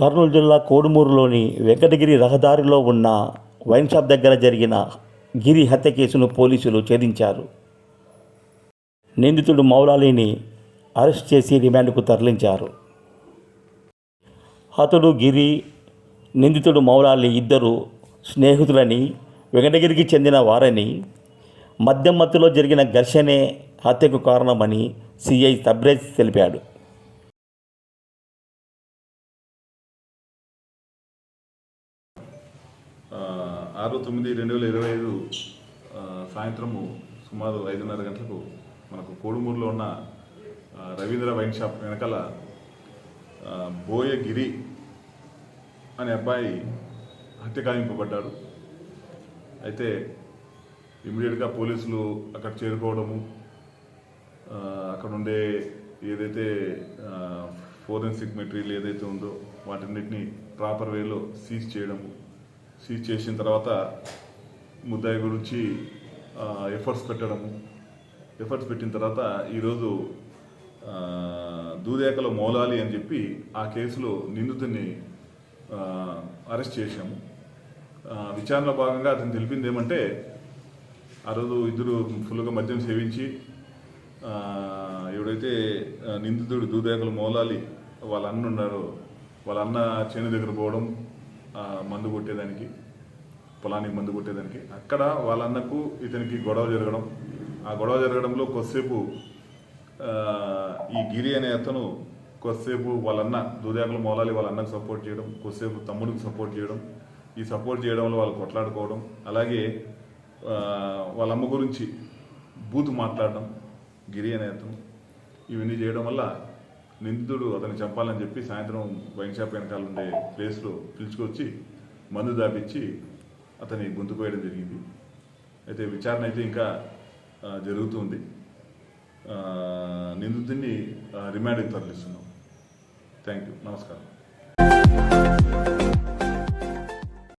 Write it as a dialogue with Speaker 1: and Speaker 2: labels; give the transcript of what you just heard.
Speaker 1: కర్నూలు జిల్లా కోడుమూరులోని వెంకటగిరి రహదారిలో ఉన్న వైన్ షాప్ దగ్గర జరిగిన గిరి హత్య కేసును పోలీసులు ఛేదించారు. నిందితుడు మౌలాలీని అరెస్ట్ చేసి రిమాండ్కు తరలించారు. అతడు గిరి నిందితుడు మౌలాలి ఇద్దరు స్నేహితులని వెంకటగిరికి చెందిన వారని మద్యం మత్తులో జరిగిన ఘర్షణే హత్యకు కారణమని సిఐ తబ్రేజ్ తెలిపాడు.
Speaker 2: ఆరు తొమ్మిది రెండు వేల ఇరవై ఐదు సాయంత్రము సుమారు ఐదున్నర గంటలకు మనకు కోడుమూరులో ఉన్న రవీంద్ర వైన్ షాప్ వెనకాల బోయగిరి అనే అబ్బాయి హత్యగాయింపబడ్డాడు అయితే ఇమీడియట్గా పోలీసులు అక్కడ చేరుకోవడము అక్కడ ఉండే ఏదైతే ఫోరెన్సిక్ మెటీరియల్ ఏదైతే ఉందో వాటన్నిటిని ప్రాపర్ వేలో సీజ్ చేయడము సీజ్ చేసిన తర్వాత ముద్దాయి గురించి ఎఫర్ట్స్ పెట్టడము. ఎఫర్ట్స్ పెట్టిన తర్వాత ఈరోజు దూదేకలో మౌలాలి అని చెప్పి ఆ కేసులో నిందితుడిని అరెస్ట్ చేశాము. విచారణలో భాగంగా అతను తెలిపింది ఏమంటే ఆ రోజు ఇద్దరు ఫుల్గా మద్యం సేవించి ఎవడైతే నిందితుడు దూదేకలు మోలాలి వాళ్ళ అన్న ఉన్నారో వాళ్ళ అన్న చేను దగ్గర పోవడం మందు కొట్టేదానికి పొలానికి మందు కొట్టేదానికి. అక్కడ వాళ్ళన్నకు ఇతనికి గొడవ జరగడం. ఆ గొడవ జరగడంలో కొద్దిసేపు ఈ గిరి అనే అతను కొద్దిసేపు వాళ్ళన్న దూదేకలు మూలాలి వాళ్ళ అన్నకు సపోర్ట్ చేయడం కొద్దిసేపు తమ్ముడికి సపోర్ట్ చేయడం. ఈ సపోర్ట్ చేయడంలో వాళ్ళు కొట్లాడుకోవడం. అలాగే వాళ్ళ అమ్మ గురించి బూతు మాట్లాడడం గిరి అనే అతను. ఇవన్నీ చేయడం వల్ల నిందితుడు అతన్ని చంపాలని చెప్పి సాయంత్రం వైన్ షాప్ వెనకాల ఉండే ప్లేస్లో పిలుచుకొచ్చి మందు దాపించి అతని గొంతు పోయడం జరిగింది. అయితే విచారణ అయితే ఇంకా జరుగుతుంది. నిందితుడిని రిమాండ్కి తరలిస్తున్నాం. థ్యాంక్ యూ నమస్కారం.